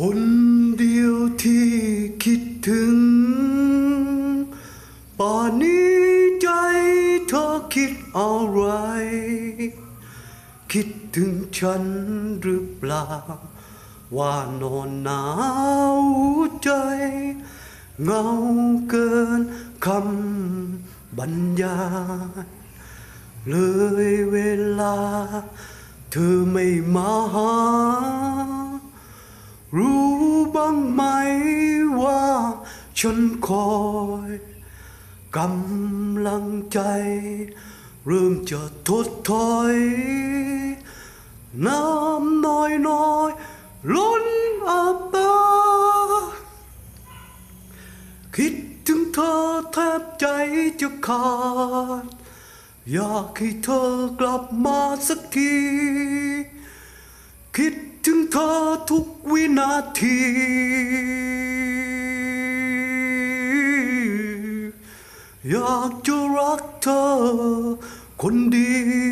คนเดียวที่คิดถึง ป่านนี้ใจเธอคิดอะไร คิดถึงฉันหรือเปล่า ว่านอนหนาวใจ เงาเกินคำบรรยายเลยเวลา เธอไม่มาหา บ้างไหมว่า ฉันคอยกำลังใจ เริ่มจะทดถอย น้ำน้อยน้อยล้นอาบตาคิดถึงเธอแทบใจจะขาด อยากให้เธอกลับมาสักที คิด เธอทุกวินาที อยากจะรักเธอคนเดียว